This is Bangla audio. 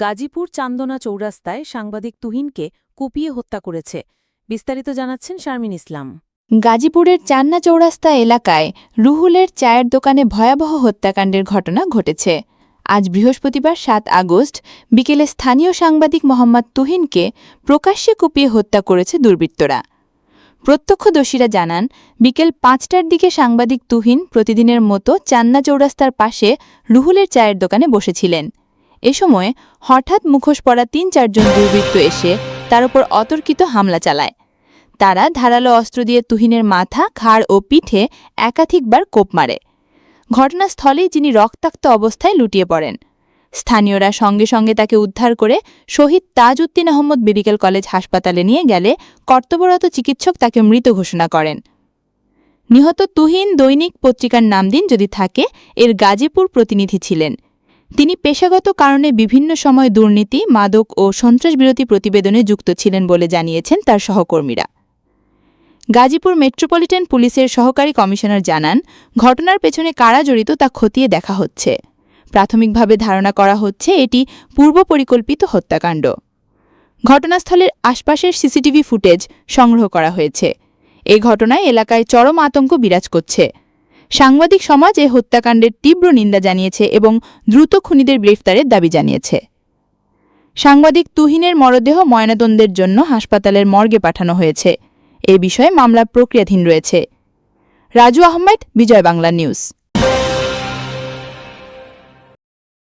গাজীপুর চান্দনা চৌরাস্তায় সাংবাদিক তুহিনকে কুপিয়ে হত্যা করেছে। বিস্তারিত জানাচ্ছেন শারমিন ইসলাম। গাজীপুরের চান্না চৌরাস্তা এলাকায় রুহুলের চায়ের দোকানে ভয়াবহ হত্যাকাণ্ডের ঘটনা ঘটেছে। আজ বৃহস্পতিবার সাত আগস্ট বিকেলে স্থানীয় সাংবাদিক মোহাম্মদ তুহিনকে প্রকাশ্যে কুপিয়ে হত্যা করেছে দুর্বৃত্তরা। প্রত্যক্ষদর্শীরা জানান, বিকেল পাঁচটার দিকে সাংবাদিক তুহিন প্রতিদিনের মতো চান্না চৌরাস্তার পাশে রুহুলের চায়ের দোকানে বসেছিলেন। এ সময় হঠাৎ মুখোশ পরা তিন চারজন দুর্বৃত্ত এসে তার উপর অতর্কিত হামলা চালায়। তারা ধারালো অস্ত্র দিয়ে তুহিনের মাথা, ঘাড় ও পিঠে একাধিকবার কোপ মারে। ঘটনাস্থলেই যিনি রক্তাক্ত অবস্থায় লুটিয়ে পড়েন। স্থানীয়রা সঙ্গে সঙ্গে তাকে উদ্ধার করে শহীদ তাজউদ্দিন আহমদ মেডিকেল কলেজ হাসপাতালে নিয়ে গেলে কর্তব্যরত চিকিৎসক তাকে মৃত ঘোষণা করেন। নিহত তুহিন দৈনিক পত্রিকার নাম দিন যদি থাকে, এর গাজীপুর প্রতিনিধি ছিলেন। তিনি পেশাগত কারণে বিভিন্ন সময় দুর্নীতি, মাদক ও সন্ত্রাসবিরোধী প্রতিবেদনে যুক্ত ছিলেন বলে জানিয়েছেন তার সহকর্মীরা। গাজীপুর মেট্রোপলিটন পুলিশের সহকারী কমিশনার জানান, ঘটনার পেছনে কারা জড়িত তা খতিয়ে দেখা হচ্ছে। প্রাথমিকভাবে ধারণা করা হচ্ছে এটি পূর্ব পরিকল্পিত হত্যাকাণ্ড। ঘটনাস্থলের আশপাশের সিসিটিভি ফুটেজ সংগ্রহ করা হয়েছে। এ ঘটনায় এলাকায় চরম আতঙ্ক বিরাজ করছে। সাংবাদিক সমাজ এ হত্যাকাণ্ডের তীব্র নিন্দা জানিয়েছে এবং দ্রুত খুনিদের গ্রেফতারের দাবি জানিয়েছে। সাংবাদিক তুহিনের মরদেহ ময়নাতন্দের জন্য হাসপাতালের মর্গে পাঠানো হয়েছে। এ বিষয়ে মামলা প্রক্রিয়াধীন রয়েছে। রাজু আহমেদ, বিজয় বাংলা নিউজ।